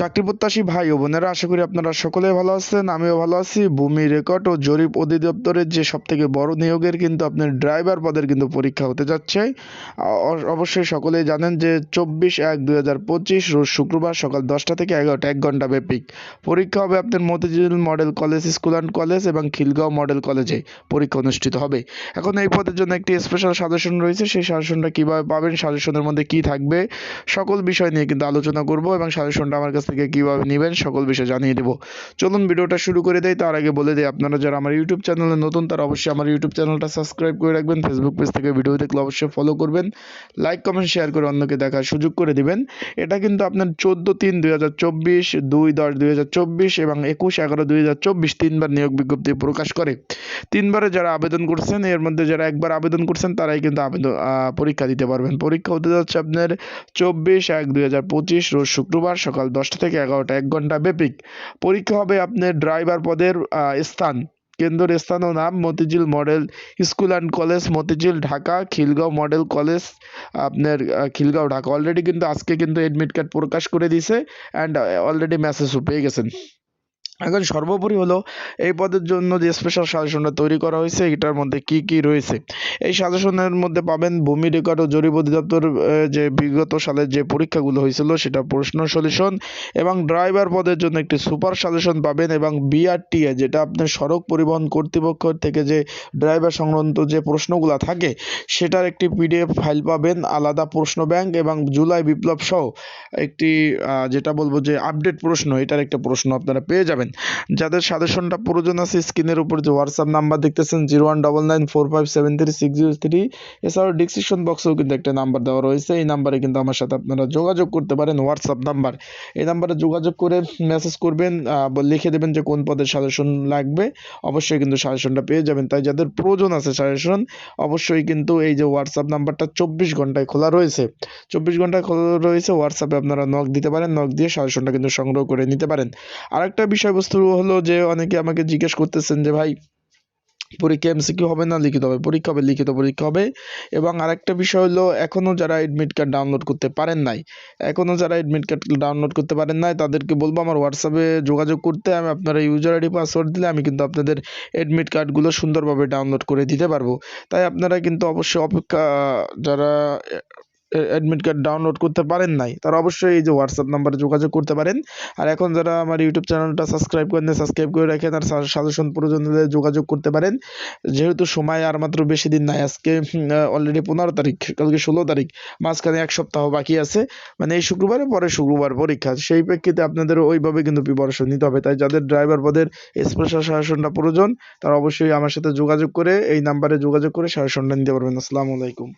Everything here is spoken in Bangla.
চাকরি প্রত্যাশী ভাই ও বোনেরা, আশা করি আপনারা সকলে ভালো আছেন, আমিও ভালো আছি। ভূমি রেকর্ড ও জরিপ অধিদপ্তরের যে সব থেকে বড় নিয়োগের কিন্তু আপনার ড্রাইভার পদের কিন্তু পরীক্ষা হতে যাচ্ছে। অবশ্যই সকলেই জানেন যে চব্বিশ এক দুই হাজার পঁচিশ রোজ শুক্রবার সকাল দশটা থেকে এগারোটা, এক ঘণ্টা ব্যাপী পরীক্ষা হবে আপনার Motijheel model college, school and college এবং খিলগাঁও মডেল কলেজে পরীক্ষা অনুষ্ঠিত হবে। এখন এই পদের জন্য একটি স্পেশাল সাজেশন রয়েছে, সেই সাজেশনটা কীভাবে পাবেন সাজেশনের মধ্যে কী থাকবে, সকল বিষয় নিয়ে কিন্তু আলোচনা করব এবং সাজেশনটা আমার কাছ থেকে কীভাবে নেবেন সকল বিষয় জানিয়ে দেবো। চলুন ভিডিওটা শুরু করে দেই। তার আগে বলে দিই, আপনারা যারা আমার ইউটিউব চ্যানেলে নতুন, তারা অবশ্যই আমার ইউটিউব চ্যানেলটা সাবস্ক্রাইব করে রাখবেন। ফেসবুক পেজ থেকে ভিডিও দেখলে অবশ্যই ফলো করবেন। লাইক কমেন্ট শেয়ার করে অন্যকে দেখার সুযোগ করে দিবেন। এটা কিন্তু আপনার চোদ্দ তিন দুই হাজার চব্বিশ, দুই দশ দুই হাজার চব্বিশ এবং একুশ এগারো দুই হাজার চব্বিশ তিনবার নিয়োগ বিজ্ঞপ্তি প্রকাশ করে। তিনবারে যারা আবেদন করছেন, এর মধ্যে যারা একবার আবেদন করছেন, তারাই কিন্তু আবেদন পরীক্ষা দিতে পারবেন। পরীক্ষা হতে যাচ্ছে আপনার চব্বিশ এক দুই হাজার পঁচিশ, রোজ শুক্রবার সকাল দশটা থেকে এগারোটা, এক ঘণ্টা ব্যাপিক। পরীক্ষা হবে আপনার ড্রাইভার পদের স্থান। কেন্দ্রের স্থান ও নাম Motijheel model school and college Motijheel, Dhaka, Khilgaon model college, আপনার খিলগাঁও, ঢাকা। অলরেডি কিন্তু আজকে কিন্তু এডমিট কার্ড প্রকাশ করে দিয়েছে অ্যান্ড অলরেডি মেসেজও পেয়ে গেছেন। এখন সর্বোপরি হলো এই পদের জন্য যে স্পেশাল সাজেশনটা তৈরি করা হয়েছে, এটার মধ্যে কি কি রয়েছে? এই সাজেশনের মধ্যে পাবেন ভূমি রেকর্ড ও জরিপ অধিদপ্তর যে বিগত সালের যে পরীক্ষাগুলো হয়েছিল সেটা প্রশ্ন সলিউশন এবং ড্রাইভার পদের জন্য একটি সুপার সাজেশন পাবেন এবং বিআরটিএ যেটা আপনার সড়ক পরিবহন কর্তৃপক্ষ থেকে যে ড্রাইভার সংক্রান্ত যে প্রশ্নগুলো থাকে, সেটার একটি পিডিএফ ফাইল পাবেন, আলাদা প্রশ্ন ব্যাংক এবং জুলাই বিপ্লব সহ একটি যেটা বলব যে আপডেট প্রশ্ন, এটার একটা প্রশ্ন আপনারা পেয়ে যাবেন। যাদের সাজেশনটা প্রয়োজন আছে, স্ক্রিনের উপর যে হোয়াটসঅ্যাপ নাম্বার দেখতেছেন zero one double nine four five seven three six zero three এছাড়াও ডিসক্রিপশন বক্সেও কিন্তু একটা নাম্বার দেওয়া রয়েছে। এই নাম্বারে কিন্তু আমার সাথে আপনারা যোগাযোগ করতে পারেন হোয়াটসঅ্যাপ নাম্বার এই নাম্বারে যোগাযোগ করে মেসেজ করবেন লিখে দেবেন যে কোন পদের সাজেশন লাগবে। অবশ্যই কিন্তু সাজেশনটা পেয়ে যাবেন। তাই যাদের প্রয়োজন আছে সাজেশন, অবশ্যই কিন্তু এই যে হোয়াটসঅ্যাপ নাম্বারটা চব্বিশ ঘন্টায় খোলা রয়েছে। চব্বিশ ঘন্টায় খোলা রয়েছে হোয়াটসঅ্যাপে আপনারা নক দিতে পারেন নক দিয়ে সাজেশনটা কিন্তু সংগ্রহ করে নিতে পারেন। আরেকটা বিষয়বস্তু হলো যে অনেকে আমাকে জিজ্ঞেস করতেছেন যে, ভাই, পরীক্ষা এমসিকিউ হবে না? লিখিত হবে। পরীক্ষা হবে, লিখিত পরীক্ষা হবে। এবং আরেকটা বিষয় হলো এখনও যারা এডমিট কার্ড ডাউনলোড করতে পারেন নাই এখনও যারা এডমিট কার্ড ডাউনলোড করতে পারেন নাই, তাদেরকে বলব, আমার হোয়াটসঅ্যাপে যোগাযোগ করতে। আমি আপনারা ইউজার আইডি পাসওয়ার্ড দিলে আমি কিন্তু আপনাদের এডমিট কার্ডগুলো সুন্দরভাবে ডাউনলোড করে দিতে পারব। তাই আপনারা কিন্তু অবশ্যই অপেক্ষা, যারা অ্যাডমিট কার্ড ডাউনলোড করতে পারেন নাই, তারা অবশ্যই এই যে হোয়াটসঅ্যাপ নাম্বারে যোগাযোগ করতে পারেন। আর এখন যারা আমার ইউটিউব চ্যানেলটা সাবস্ক্রাইব করেন সাবস্ক্রাইব করে রাখেন আর সাজেশন প্রয়োজন যোগাযোগ করতে পারেন। যেহেতু সময় আর মাত্র বেশি দিন নাই, আজকে অলরেডি পনেরো তারিখ, কালকে ষোলো তারিখ, মাঝখানে এক সপ্তাহ বাকি আছে। মানে এই শুক্রবারে, পরে শুক্রবার পরীক্ষা, সেই প্রেক্ষিতে আপনাদের ওইভাবে কিন্তু প্রিপারেশন নিতে হবে। তাই যাদের ড্রাইভার পদের স্পেশাল সাজেশনটা প্রয়োজন, তারা অবশ্যই আমার সাথে যোগাযোগ করে, এই নাম্বারে যোগাযোগ করে সাজেশনটা নিতে পারবেন। আসসালামু আলাইকুম।